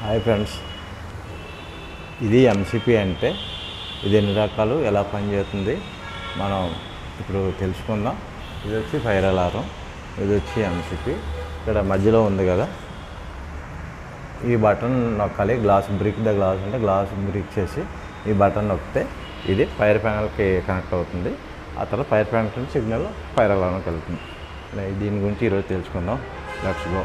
Hi friends. ఇది MCP అంటే ఇది ఎన్ని రకాలు ఎలా పనిచేస్తుంది మనం ఇప్పుడు తెలుసుకుందాం. ఇది వచ్చి ఫైర్ అలారం ఇది వచ్చి ఎంసీపీ ఇక్కడ మధ్యలో ఉంది కదా. ఈ బటన్ నొక్కాలి. గ్లాస్ బ్రిక్ ద గ్లాస్ అంటే గ్లాస్ బ్రిక్ చేసి ఈ బటన్ నొక్కితే ఇది ఫైర్ ప్యానల్కి కనెక్ట్ అవుతుంది. ఆ తర్వాత ఫైర్ ప్యానల్ సిగ్నల్ ఫైర్ అలారంకి వెళ్తుంది. దీని గురించి ఈరోజు తెలుసుకుందాం. Let's go.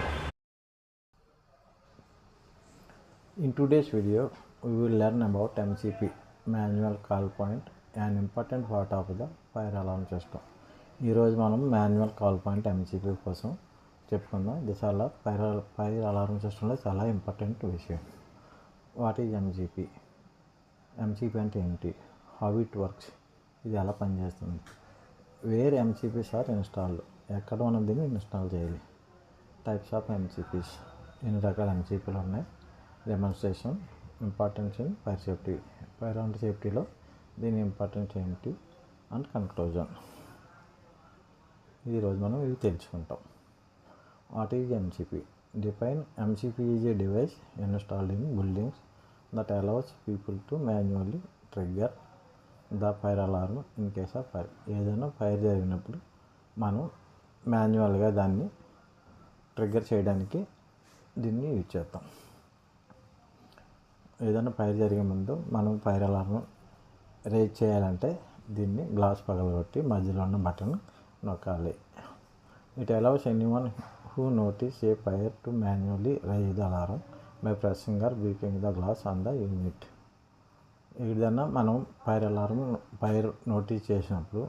In today's video, we will learn about MCP, manual call point, an important part of the fire alarm system. ఈరోజు మనం మాన్యువల్ కాల్ పాయింట్ ఎంసీపీ కోసం చెప్పుకుందాం. ఇది చాలా ఫైర్ ఫైర్ అలారం సిస్టంలో చాలా ఇంపార్టెంట్ విషయం. వాట్ ఈజ్ ఎంసీపీ ఎంసీపీ అంటే ఏంటి? హౌ ఇట్ వర్క్స్ ఇది ఎలా పనిచేస్తుంది? వేర్ ఎంసీపీస్ ఆర్ ఇన్స్టాల్ ఎక్కడ మనం దీన్ని ఇన్స్టాల్ చేయాలి? టైప్స్ ఆఫ్ ఎంసీపీస్ ఎన్ని రకాల ఎంసీపీలు ఉన్నాయి? Demonstration importance in fire safety fire and సేఫ్టీలో దీని ఇంపార్టెన్స్ ఏంటి? అండ్ కన్క్లూజన్ ఈరోజు మనం ఇవి తెలుసుకుంటాం. What is MCP define MCP is a device installed in buildings that allows people to manually trigger the fire alarm in case of fire ఏదైనా fire జరిగినప్పుడు మనం మాన్యువల్గా దాన్ని ట్రిగ్గర్ చేయడానికి దీన్ని యూజ్ చేస్తాం. ఏదైనా ఫైర్ జరిగే ముందు మనం ఫైర్ అలారం రేజ్ చేయాలంటే దీన్ని గ్లాస్ పగలగొట్టి మధ్యలో ఉన్న button నొక్కాలి. It allows anyone who notice a fire to manually raise the alarm by pressing or breaking the glass on the unit ఏదైనా మనం ఫైర్ అలారం ఫైర్ నోటీస్ చేసినప్పుడు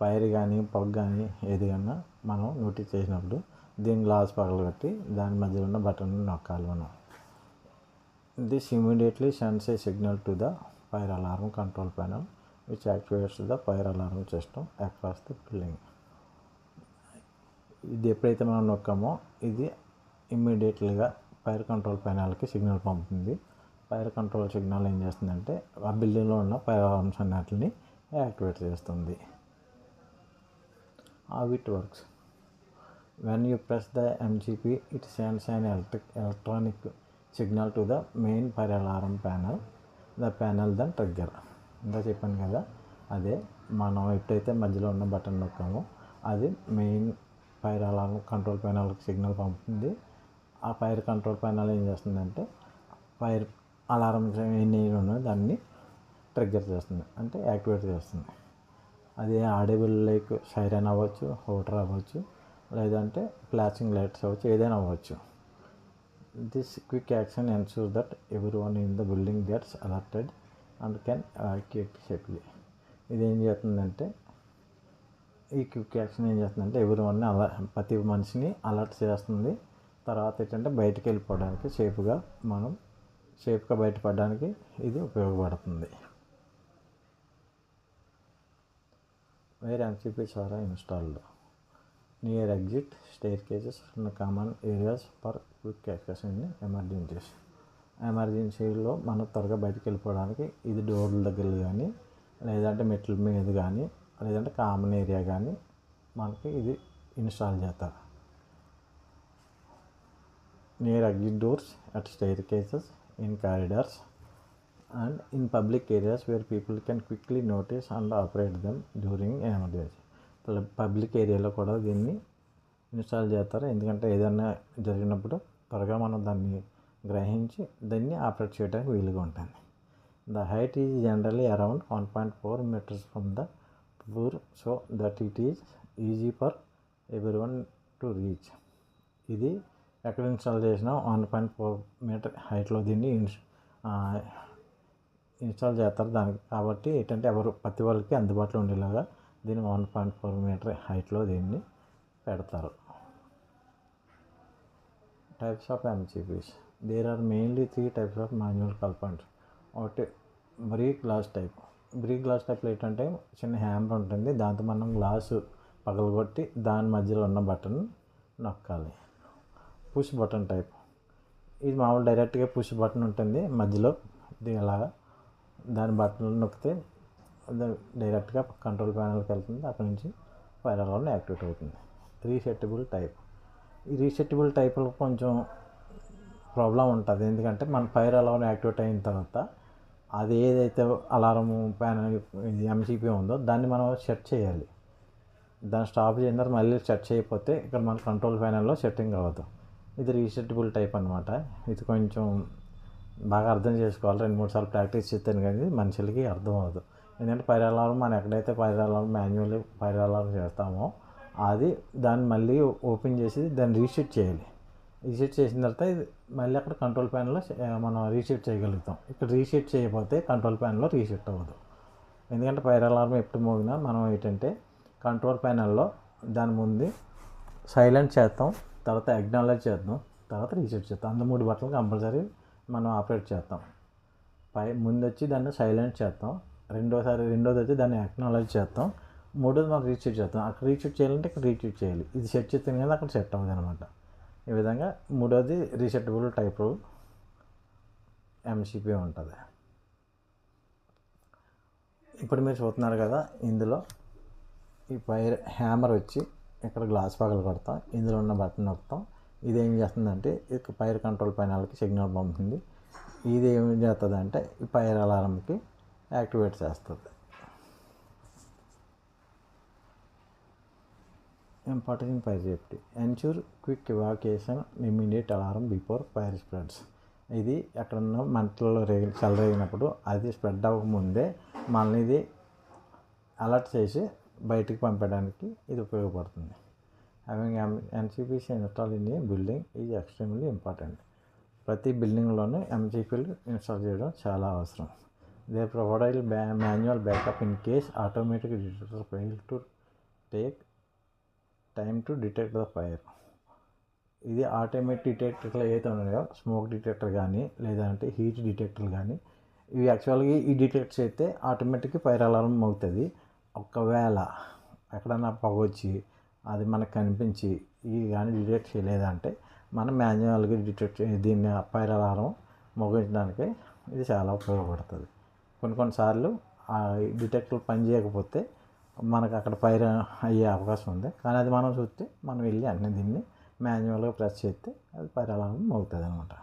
ఫైర్ కానీ పగ్ కానీ ఏది మనం నోటీస్ చేసినప్పుడు దీని గ్లాస్ పగలగొట్టి దాని మధ్యలో ఉన్న బటన్ నొక్కాలి మనం. This immediately sends a signal to the fire alarm control panel which activates the fire alarm system across the building ఇది ఎప్పుడైతే మనం నొక్కామో ఇది ఇమ్మీడియట్లీగా ఫైర్ కంట్రోల్ ప్యానల్కి సిగ్నల్ పంపుతుంది. ఫైర్ కంట్రోల్ సిగ్నల్ ఏం చేస్తుందంటే ఆ బిల్డింగ్లో ఉన్న ఫైర్ అలారమ్స్ అన్నింటిని యాక్టివేట్ చేస్తుంది. ఆ it works when you press the MCP it sends and electric electronic signal to the main fire alarm panel. The panel then trigger. ఇంకా చెప్పాను కదా? అదే మనం ఎప్పుడైతే మధ్యలో ఉన్న బటన్ నొక్కామో అది మెయిన్ ఫైర్ అలారం కంట్రోల్ ప్యానల్కి సిగ్నల్ పంపుతుంది. ఆ ఫైర్ కంట్రోల్ ప్యానల్ ఏం చేస్తుందంటే ఫైర్ అలారం ఎన్ని ఉన్నాయో దాన్ని ట్రిగ్గర్ చేస్తుంది. అంటే యాక్టివేట్ చేస్తుంది. అది ఆడేబుల్ లైక్ సైరన్ అవ్వచ్చు హోటర్ అవ్వచ్చు లేదంటే ఫ్లాషింగ్ లైట్స్ అవ్వచ్చు ఏదైనా అవ్వచ్చు. This quick action ensure that everyone in the building gets alerted and can quick safely ఇది ఏం చేస్తుందంటే ఈ క్విక్ యాక్షన్ ఏం చేస్తుందంటే ఎవరి వన్ అలా ప్రతి మనిషిని అలర్ట్ చేస్తుంది. తర్వాత ఏంటంటే బయటకు వెళ్ళిపోవడానికి సేఫ్గా మనం సేఫ్గా బయటపడడానికి ఇది ఉపయోగపడుతుంది. Where MCPs are installed near exit stair and common areas for quick access in ఎమర్జెన్సీలో మనం త్వరగా బయటికి వెళ్ళిపోవడానికి ఇది డోర్ల దగ్గర కానీ లేదంటే మెట్ల మీద కానీ లేదంటే కామన్ ఏరియా కానీ మనకి ఇది ఇన్స్టాల్ చేస్తారు. Near exit doors at staircases in corridors and in public areas where people can quickly notice and operate them during emergency public ఏరియాలో కూడా దీన్ని ఇన్స్టాల్ చేస్తారు. ఎందుకంటే ఏదైనా జరిగినప్పుడు త్వరగా మనం దాన్ని గ్రహించి దాన్ని ఆపరేట్ చేయడానికి వీలుగా ఉంటుంది. The height is generally around one point four metres from the floor so that it is easy for everyone to reach ఇది ఎక్కడ ఇన్స్టాల్ చేసినా వన్ పాయింట్ ఫోర్ మీటర్ హైట్లో దీన్ని ఇన్స్టాల్ చేస్తారు దానికి. కాబట్టి ఏంటంటే ఎవరు ప్రతి వాళ్ళకి అందుబాటులో ఉండేలాగా దీన్ని వన్ పాయింట్ ఫోర్ మీటర్ హైట్లో దీన్ని పెడతారు. Types of MCPs there are mainly three types of manual call points ఒకటి break glass type break glass టైప్లో ఏంటంటే చిన్న హ్యామర్ ఉంటుంది. దాంతో మనం గ్లాసు పగలగొట్టి దాని మధ్యలో ఉన్న బటన్ నొక్కాలి. పుష్ బటన్ టైప్ ఇది మామూలు డైరెక్ట్గా పుష్ బటన్ ఉంటుంది. మధ్యలో ఇది దాని బటన్ నొక్కితే డైరెక్ట్గా కంట్రోల్ ప్యానల్కి వెళ్తుంది. అక్కడ నుంచి ఫైర్ అలారం యాక్టివేట్ అవుతుంది. రీసెట్టబుల్ టైప్ రీసెట్టబుల్ టైప్లో కొంచెం ప్రాబ్లం ఉంటుంది. ఎందుకంటే మన ఫైర్ అలారం యాక్టివేట్ అయిన తర్వాత అది ఏదైతే అలారం ప్యానల్ ఎంసీపీ ఉందో దాన్ని మనం సెట్ చేయాలి. దాన్ని స్టాప్ చేసిన తర్వాత మళ్ళీ సెట్ చేయకపోతే ఇక్కడ మన కంట్రోల్ ప్యానల్లో సెట్టింగ్ అవ్వదు. ఇది రీసెటబుల్ టైప్ అనమాట ఇది కొంచెం బాగా అర్థం చేసుకోవాలి. రెండు మూడు సార్లు ప్రాక్టీస్ చేస్తాను కానీ మనుషులకి అర్థం అవ్వదు. ఎందుకంటే ఫైర్ అలారం మనం ఎక్కడైతే fire alarm manually fire alarm చేస్తామో అది దాన్ని మళ్ళీ ఓపెన్ చేసి దాన్ని రీసెట్ చేయాలి. రీసెట్ చేసిన తర్వాత ఇది మళ్ళీ అక్కడ కంట్రోల్ ప్యాన్లో మనం రీసెట్ చేయగలుగుతాం. ఇక్కడ రీసెట్ చేయకపోతే కంట్రోల్ ప్యాన్లో రీసెట్ అవ్వదు. ఎందుకంటే ఫైర్ అలారం ఎప్పుడు మోగినా మనం ఏంటంటే కంట్రోల్ ప్యానల్లో దాని ముందు సైలెంట్ చేస్తాం తర్వాత అగ్నాలజ్ చేద్దాం తర్వాత రీసెట్ చేస్తాం. అందు మూడు బట్టలు కంపల్సరీ మనం ఆపరేట్ చేస్తాం. పై ముందు వచ్చి దాన్ని సైలెంట్ చేస్తాం. రెండోసారి రెండోది వచ్చి దాన్ని అక్నాలజ్ చేస్తాం. మూడోది మనం రీసెట్ చేస్తాం అక్కడ రీసెట్ చేయాలంటే ఇక్కడ రీసెట్ చేయాలి. ఇది సెట్ చేస్తే కదా అక్కడ సెట్ అవ్వదు అనమాట ఈ విధంగా మూడోది రీసెటబుల్ టైప్ ఎంసీపీ ఉంటుంది. ఇప్పుడు మీరు చూస్తున్నారు కదా ఇందులో ఈ పైర్ హ్యామర్ వచ్చి ఇక్కడ గ్లాస్ పగలు కొడతాం. ఇందులో ఉన్న బటన్ నొక్కుతాం. ఇది ఏం చేస్తుందంటే ఇక పైర్ కంట్రోల్ ప్యానల్కి సిగ్నల్ పంపుతుంది. ఇది ఏం చేస్తుంది అంటే ఈ పైర్ అలారంకి యాక్టివేట్ చేస్తుంది. Important fire safety ensure quick evacuation immediate alarm before fire spreads ఇది ఎక్కడన్నా మంటల్లో రేగి చెలరేగినప్పుడు అది స్ప్రెడ్ అవ్వకముందే మనల్ని ఇది అలర్ట్ చేసి బయటికి పంపడానికి ఇది ఉపయోగపడుతుంది. Having MCPs install in building is extremely important ప్రతి బిల్డింగ్లోనూ ఎంసీపీలు ఇన్స్టాల్ చేయడం చాలా అవసరం. దే ప్రొవైడ్ బ్యా manual backup in case automatic detector fail to take time to detect the fire. ఇది ఆటోమేటిక్ డిటెక్టర్లు ఏదైతే ఉన్నాయో స్మోక్ డిటెక్టర్ కానీ లేదంటే హీట్ డిటెక్టర్లు కానీ ఇవి యాక్చువల్గా ఈ డిటెక్ట్స్ అయితే ఆటోమేటిక్గా ఫైర్ అలారం అవుతుంది ఒకవేళ ఎక్కడన్నా పొగ వచ్చి అది మనకు కనిపించి ఇవి కానీ డిటెక్ట్ చేయలేదంటే మనం మాన్యువల్గా డిటెక్ట్ దీన్ని ఫైర్ అలారం మోగించడానికి ఇది చాలా ఉపయోగపడుతుంది. కొన్ని కొన్నిసార్లు ఆ డిటెక్టర్ పని చేయకపోతే మనకు అక్కడ ఫైర్ అయ్యే అవకాశం ఉంది. కానీ అది మనం చూస్తే మనం వెళ్ళి అన్ని దీన్ని మాన్యువల్గా ప్రెస్ చేస్తే అది ఫైర్ అలారం అవుతుంది అనమాట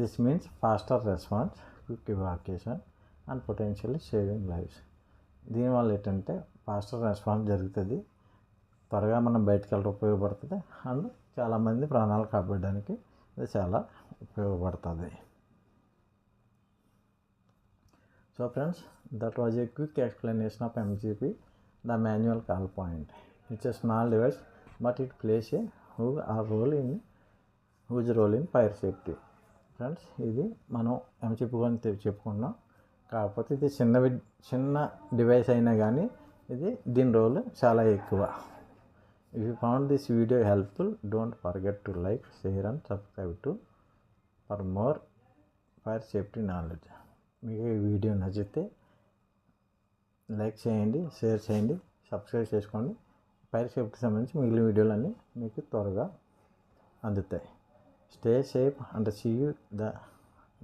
this means faster response quick evacuation and potentially saving lives దీనివల్ల ఏంటంటే ఫాస్టర్ రెస్పాన్స్ జరుగుతుంది. త్వరగా మనం బయటకు వెళ్ళడం ఉపయోగపడుతుంది. అండ్ చాలామంది ప్రాణాలు కాపాడడానికి ఇది చాలా ఉపయోగపడుతుంది. So friends that was a quick explanation of MCP the manual call point It's a small device, but it plays a who a role in huge role in fire safety friends ఇది మనం ఏమి చెప్పుకొని చెప్పుకున్నాం. కాకపోతే ఇది చిన్న చిన్న device అయినా కానీ ఇది దీని రోల్ చాలా ఎక్కువ. If you found this video helpful don't forget to like share and subscribe to for more fire safety knowledge మీకు ఈ వీడియో నచ్చితే లైక్ చేయండి షేర్ చేయండి సబ్స్క్రైబ్ చేసుకోండి. పైర్ షేప్కి సంబంధించి మిగిలిన వీడియోలన్నీ మీకు త్వరగా అందుతాయి. Stay safe and see you the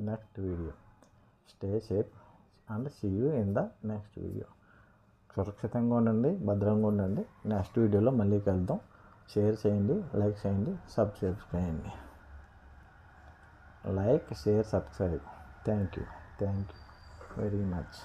next video stay safe and see you in the next video సురక్షితంగా ఉండండి భద్రంగా ఉండండి. నెక్స్ట్ వీడియోలో మళ్ళీ కలుద్దాం. షేర్ చేయండి లైక్ చేయండి సబ్స్క్రైబ్ చేయండి. Like share subscribe thank you thank you very much